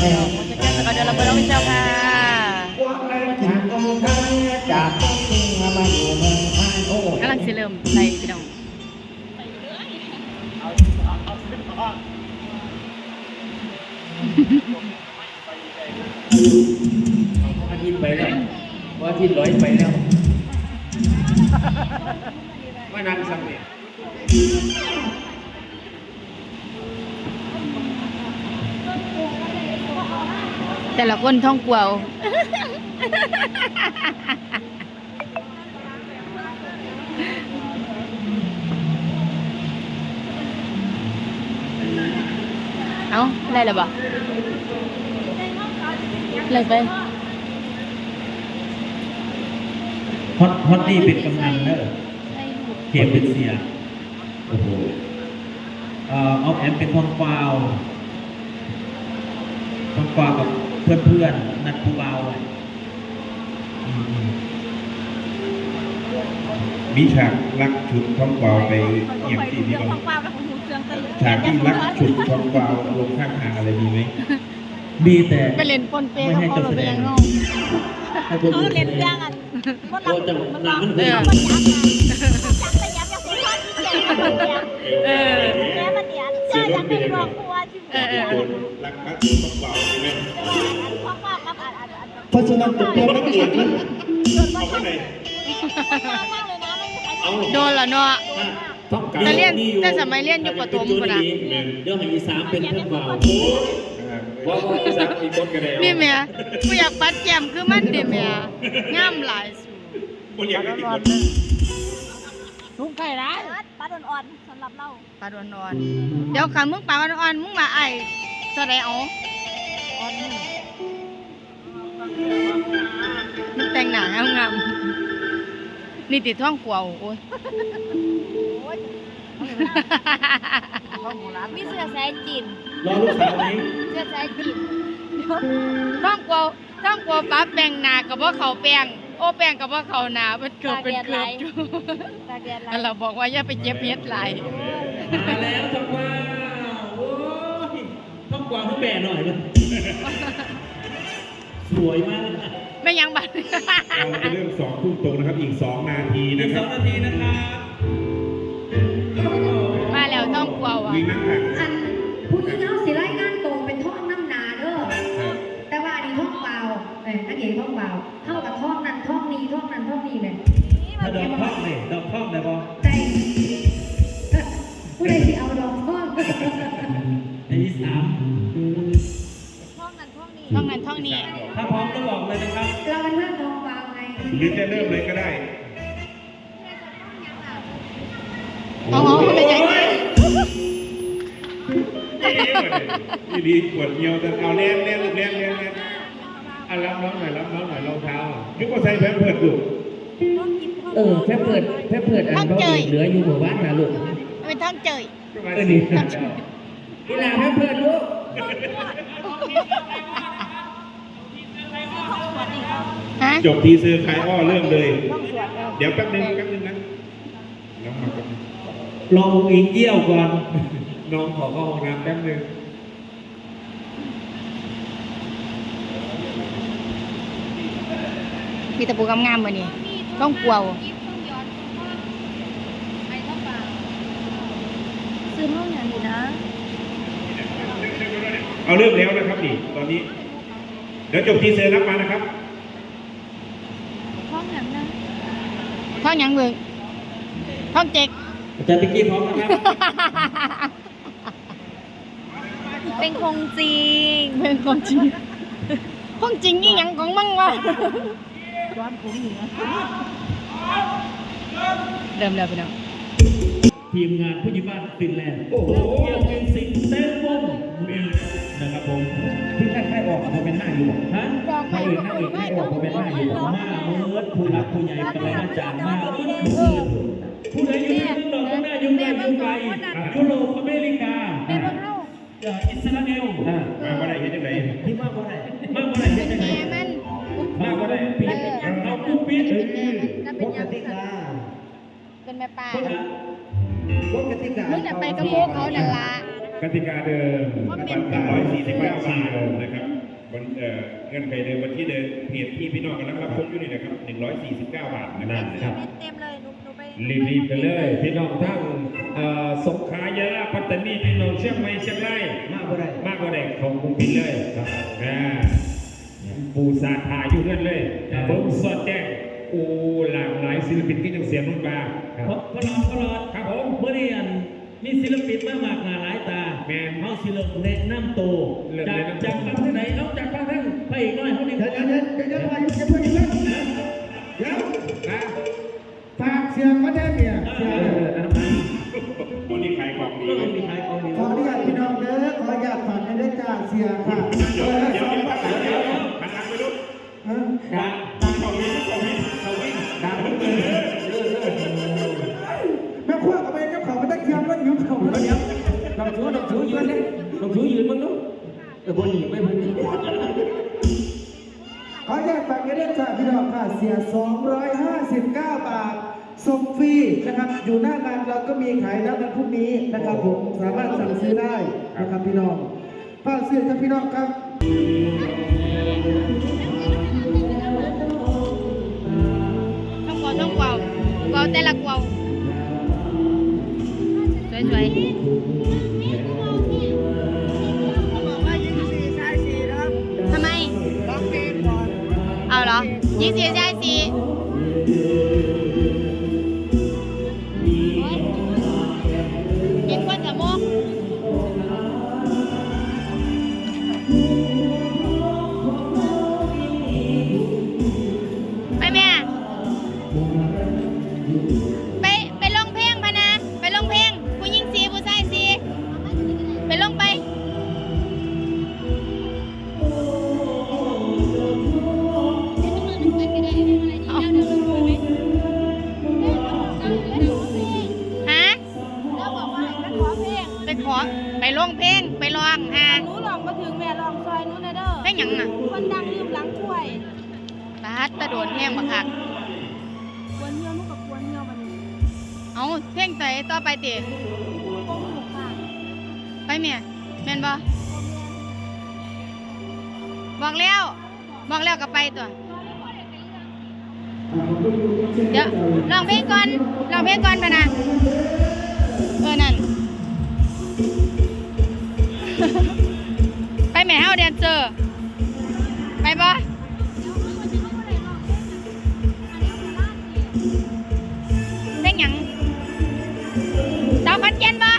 แก้สกาวเดือนละเบอร์น้องเจ้าค่ะกที่มาอยู่เมืองไทยโอ้ยกำลังสิเริ่มไล่พี่น้องอาทิตย์ไปแล้วว่าอาทิตย์ร้อยไปแล้วว่านั่งสังเกต แต่ละคนท่องกวาวเอาได้แล้วบ่เลยไปฮอตฮอตนี่เป็นกำนันเนอะเขตเป็นเสียโอ้โหเอ่อเอาแอมเป็นทองฟาวทองฟาวกับ เพื่อนเพื่อนๆนัดผู้เบาอะอืมมีฉากลักชุดท้องกวาวไปเอี่ยมที่นี่ก่อนฉากที่ลักชุดท้องกวาวลงข้างทางอะไรมีไหมมีแต่ไปเล่นปนเปไม่กับให้เขาเจ้าเราแสไปดยังงนอกให้คนเออื่อนเล่นแสดเรื่องงอันมันโอ้จะหนังมันคือมั เออแม่มันเดียวเจอยักเป็นครอบครัวที่เออเออโดนลักลักชุดท้องกวาวใช่ไหมครอครัวกับอันอันอันเพราะฉะนั้นตัวเตี้ยนักเอกมันจนว่าเอาข้างไหนมากเลยโดนล้วเนาะแต่เรียนแต่สมัยเรียนอยู่ประถมพุ่นน่ะเดี๋ยวให้อีสามเป็นเพื่อนเบาว่าว่าอีสานมีคนกันแล้วนี่แม่กูอยากปัดแกมคือมันดิแม่งามหลายสูคนอยากได้ติดคนทุกไข่ร้าย ปลาโดนอ่อนสำหรับเราปลาดอนอนๆเดี๋ยวขันมึงปลาดอนๆมึงมาไอ้เท่าไรเอาอ่อนมึงมันแต่งหน้างามงามๆนี่ติดท้องกวาวโอ้ยมีเสื้อสายจีนรอลูกสาวไหมเสื้อสายจีนท้องกวาวท้องกวาวปลาแป้งหนากับว่าเขาแป้ง โอ้แป้งกับว่าเขาหนามันเกือบเป็นเกือบอยู่ตาแกนอันเราบอกว่าอย่าไปเจ็บเฮ็ดหลายมาแล้วท้องกวาวโอ้ยท้องกวาวให้แบะหน่อยเลยสวยมากเลยนะไม่ยังบัดเราจะเริ่มสองทุ่มตรงนะครับ อีกสองนาทีอีนะกคสรัอบงนาทีนะครับโอ้โหมาแล้วท้องกวาวอะยิงนั่งห่างอันผู้หญิงเขาสิรายงานตรงเป็นท่องน้ำหนาเด้อ ครับแต่ว่าอันนี้ท่องเปล่าเอ้ยนักเอกท่องเปล่าเท่ากับท่องนั้ นท่องนี้ท่องนั้นท่องนี้เลยถ้าดอกท่องเลยดอกท่องเลยบอใจผู้ใดที่เอาดอกท่องในที่สามห้องนั้นห้องนี้ท้องนั้นท้องนี้ ถ้าพร้อมก็บอกเลยนะครับเราเป็นเพื่อนท่องเปล่าไงหรือจะเริ่มเลยก็ได้เอาเอาเป็นยังไงนี่ดีปวดเงียวจะเอาแน่นแน่นลูกแน่นแน่นแน่น อะรับน้องหน่อยรับน้องหน่อยรองเท้านึกว่าใส่แพมเพิร์ดลูกเออแค่เปิดแค่เปิดอันก็เหลืออยู่หมู่บ้านนะลูกเป็นท้องเจยเออนี่กีฬาแค่เปิดลูกฮะจบทีเซอร์คลายอ้อเริ่มเลย เดี๋ยวแป๊บนึงแป๊บนึงนะน้องมาแป๊บนึงลองอิงเยี่ยวก่อนน้องขอเข้าห้องน้ำแป๊บนึง มีตะปูงามๆมานี่ต้องกลัวซื้อห้องอย่างนี้นะ เอาเริ่มแล้วนะครับนี่ตอนนี้ เดี๋ยวจบทีเซอร์รับมานะครับห้องอย่างนั้นท้องหยังเบิ่งท้องเจ๊กอาจารย์ตะกี้พร้อมนะครับเป็นคงจริง เป็นความจริงความจริงนี่ยังของมั่งวะ เริ่มแล้วพี่น้องทีมงานผู้ใหญ่บ้านฟินแลนด์โอ้โหเกี่ยวเป็นสิ่งเต้นวงนะครับผมที่แค่ใครออกมาเป็นหน้าอยู่บอกฮะใครอื่นหน้าอื่นใครออกมาเป็นหน้าอยู่บอกมาเมื่อผู้รักผู้ใหญ่กันเลยมาจากมาเมื่อผู้ใดอยู่ที่เมืองนอกหน้ายุ่งใหญ่ยุ่งไกลยุโรปอเมริกาอิสราเอลมาว่าได้เห็นยังไงที่มากกว่าไหนมากกว่าไหนเป็นยังไง คู่ปีเออปกติกาเป็นแม่ปลาปกติกามึงจะไปกับโมเขานั่นละกติกาเดิมบัตร149บาทนะครับวันเอ่อเงินไปเดิมวันที่เดิมเพจที่พี่น้องกำลังรับชมอยู่นี่นะครับ149บาทนะคนั่รับนครับเต็มเลยหนูหนูไปรีบๆกันเลยพี่น้องทั้งเอ่อสงขลายะลาปัตตานีพี่น้องเชียงใหม่เชียงรายมากกว่าใดมากกว่าใดของกรุงพินเลยครับอ่าปูซาทาอยู่นั่นเลยเบิ้งสอดแจ้ง โอ้หลากหลายศิลปินที่จังเสียงนุ่นบาครับพอพอรอพอรอครับผมเมื่อเรียนมีศิลปินมากมากหลายตาแมนเขาศิลปินแนะนำโตัวจากจากฟังที่ไหนเอาจากฟังทั้งไปอีกน้อยเขาดีเดี๋เดี๋ยวเดี๋ยวเดี๋ยวไปเดี๋ยวไปเดี๋ยวเดี๋ยวฝากเสียงก็ได้เนี่ยเสียงคนนี้ขายของดีคนนี้ขายของดีขออนุญาตพี่น้องเด้อขออนุญาตฝากในเด้อจ้าเสียงค่ะเดี๋ยวเดี๋ยวเดี๋ยวหันหลังไปดูฮะ เลยลอยืนบ้างลูกเออบนหนีไม่บนหนีขออนุญาตฝากในด้อจ้าพี่น้องค่ะเสีย 259 บาทส่งฟรีนะครับ อยู่หน้างานเราก็มีขายแล้ววันพรุ่งนี้นะครับผมสามารถสั่งซื้อได้นะครับพี่น้องฝากเสียงกับพี่น้องครับต้องกวาต้องกวาวกวาวแต่ละกว 一节加一节。 ฮะแล้วบอกว่าให้ไปขอเพลงไปขอไปลงเพลงไปร้องฮะหนูลองมาถึงแม่ลองซอยหนูนะเด้อเพลงหยังอะคนดังลืมหลังถ้วยบาดตะโดนแห้งบักคักกวนเหี่ยวหนูกับกวนเหี่ยวบัดนี้เอาเพลงใส่ต่อไปติโป้งหนูค่ะไปเมียแม่นบ่บอกแล้ว บอกแล้วก็ไปตัว เดี๋ยวลองเพลงก่อนลองเพลงก่อนพะนะเออนั่น ไปแม่เฮาแดนเซอร์ไปบ่เพลงหยังสาวขอนแก่นบ่